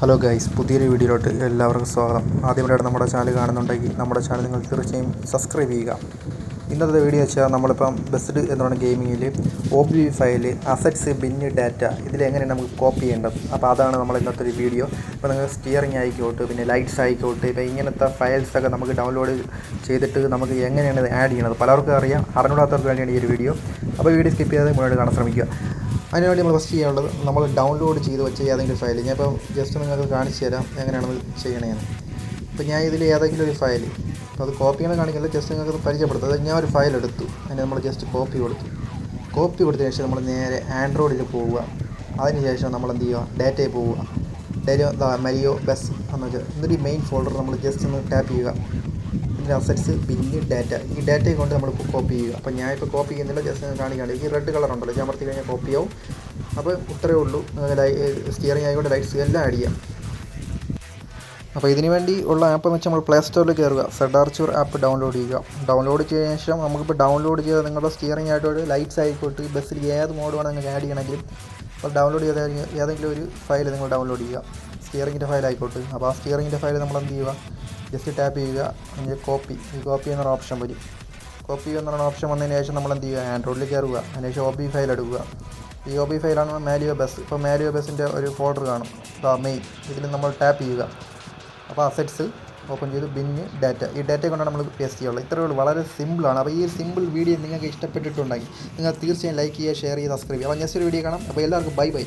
Hello guys പുതിയൊരു വീഡിയോയിലോട്ട് എല്ലാവർക്കും സ്വാഗതം. ആദ്യമായിട്ടാണ് നമ്മുടെ ചാനൽ കാണുന്നുണ്ടെങ്കിൽ നമ്മുടെ ചാനൽ നിങ്ങൾ തീർച്ചയായും സബ്സ്ക്രൈബ് ചെയ്യുക. ഇന്നത്തെ വീഡിയോ വെച്ചാൽ നമ്മളിപ്പം ബെസ്റ്റ് എന്ന് പറയുന്ന ഗെയിമിങ്ങിൽ B file assets bin data ഇതിലെങ്ങനെയാണ് നമുക്ക് കോപ്പി ചെയ്യേണ്ടത്? അപ്പോൾ അതാണ് നമ്മൾ ഇന്നത്തെ ഒരു വീഡിയോ. ഇപ്പോൾ നിങ്ങൾ സ്റ്റിയറിംഗ് ആയിക്കോട്ടെ പിന്നെ ലൈറ്റ്സ് ആയിക്കോട്ടെ ഇപ്പോൾ ഇങ്ങനത്തെ ഫയൽസൊക്കെ നമുക്ക് ഡൗൺലോഡ് ചെയ്തിട്ട് നമുക്ക് എങ്ങനെയാണ് ആഡ് ചെയ്യണത് പലർക്കും അറിയാം അറിഞ്ഞൂടാത്തവർക്ക് വേണ്ടിയാണ് ഈ ഒരു വീഡിയോ. അപ്പോൾ വീഡിയോ സ്കിപ്പ് ചെയ്യാതെ മുന്നോട്ട് കാണാൻ ശ്രമിക്കുക. അതിനുവേണ്ടി നമ്മൾ ഫസ്റ്റ് ചെയ്യാനുള്ളത് നമ്മൾ ഡൗൺലോഡ് ചെയ്ത് വെച്ച ഏതെങ്കിലും ഫയൽ ഞാൻ ഇപ്പോൾ ജസ്റ്റ് നിങ്ങൾക്ക് കാണിച്ചു തരാം എങ്ങനെയാണ് ചെയ്യണേന്ന്. അപ്പോൾ ഞാൻ ഇതിൽ ഏതെങ്കിലും ഒരു ഫയൽ അപ്പോൾ അത് കോപ്പി ചെയ്യണം കാണിക്കില്ല ജസ്റ്റ് നിങ്ങൾക്ക് പരിചയപ്പെടുത്തും. അത് ഞാൻ ഒരു ഫയൽ എടുത്തു. അതിന് നമ്മൾ ജസ്റ്റ് കോപ്പി കൊടുത്തു. കോപ്പി കൊടുത്തതിന് ശേഷം നമ്മൾ നേരെ ആൻഡ്രോയിഡിൽ പോവുക. അതിന് ശേഷം നമ്മൾ എന്ത് ചെയ്യുക? ഡാറ്റയിൽ പോവുക. ഡെലിയോ മരിയോ ബസ് എന്ന് വെച്ചാൽ മെയിൻ ഫോൾഡർ നമ്മൾ ജസ്റ്റ് ഒന്ന് ടാപ്പ് ചെയ്യുക. ഇതിന്റെ അസറ്റ്സ് ബില്ല് ഡാറ്റ. ഈ ഡാറ്റയെ കൊണ്ട് നമ്മൾ കോപ്പി ചെയ്യുക. അപ്പോൾ ഞാൻ ഇപ്പോൾ കോപ്പി ചെയ്യുന്നില്ല ജസ്റ്റ് കാണിക്കാണ്ട് ഈ റെഡ് കളർ ഉണ്ടല്ലോ ഞാൻ അമർത്തി കഴിഞ്ഞാൽ കോപ്പി ആവും. അപ്പോൾ ഇത്രയേ ഉള്ളൂ. സ്റ്റിയറിംഗ് ആയിക്കോട്ടെ ലൈറ്റ്സ് എല്ലാം ആഡ് ചെയ്യാം. അപ്പോൾ ഇതിന് വേണ്ടി ഉള്ള ആപ്പ് എന്ന് വെച്ചാൽ നമ്മൾ പ്ലേ സ്റ്റോറിൽ കയറുക സെഡാർച്ചൂർ ആപ്പ് ഡൗൺലോഡ് ചെയ്യുക. ഡൗൺലോഡ് ചെയ്തതിനു ശേഷം നമുക്കിപ്പോൾ ഡൗൺലോഡ് ചെയ്ത് നിങ്ങളുടെ സ്റ്റിയറിംഗ് ആയിട്ട് ലൈറ്റ്സ് ആയിക്കോട്ട് ബസ്സിൽ ഏത് മോഡ് വേണം നിങ്ങൾക്ക് ആഡ് ചെയ്യണമെങ്കിലും അപ്പോൾ ഡൗൺലോഡ് ചെയ്ത ഏതെങ്കിലും ഒരു ഫയൽ നിങ്ങൾ ഡൗൺലോഡ് ചെയ്യുക. സ്റ്റിയറിങ്ങിന്റെ ഫയൽ ആയിക്കോട്ടെ. അപ്പോൾ ആ സ്റ്റിയറിങ്ങിന്റെ ഫയൽ നമ്മൾ എന്ത് ചെയ്യുക? ജസ്റ്റ് ടാപ്പ് ചെയ്യുക. അതിന്റെ കോപ്പി ഈ കോപ്പി എന്നൊരു ഓപ്ഷൻ വരും. കോപ്പി എന്നൊരു ഓപ്ഷൻ വന്നതിന് ശേഷം നമ്മൾ എന്ത് ചെയ്യുക? ആൻഡ്രോയിഡിൽ കയറുക. അതിന് ശേഷം ഒ ബി ഫയൽ എടുക്കുക. ഈ ഒ ബി ഫയലാണ് മാലിയോ ബസ് ഇപ്പോൾ മാലിയോ ബസ്സിന്റെ ഒരു ഫോൾഡർ കാണും. മെയിൻ ഇതിൽ നമ്മൾ ടാപ്പ് ചെയ്യുക. അപ്പോൾ അസറ്റ്സ് ഓപ്പൺ ചെയ്ത് ബിന്ന് ഡാറ്റ ഈ ഡാറ്റ കൊണ്ടാണ് നമ്മൾ പേസ്റ്റ് ചെയ്യുള്ളത് ഇത്രയേ ഉള്ളൂ. വളരെ സിമ്പിളാണ് അപ്പോൾ ഈ സിമ്പിൾ വീഡിയോ നിങ്ങൾക്ക് ഇഷ്ടപ്പെട്ടിട്ടുണ്ടെങ്കിൽ നിങ്ങൾ തീർച്ചയായും ലൈക്ക് ചെയ്യുക ഷെയർ ചെയ്യുക സബ്സ്ക്രൈബ് ചെയ്യുക. അപ്പോൾ നെക്സ്റ്റ് ഒരു വീഡിയോ കാണാം. അപ്പോൾ എല്ലാവർക്കും ബൈ ബൈ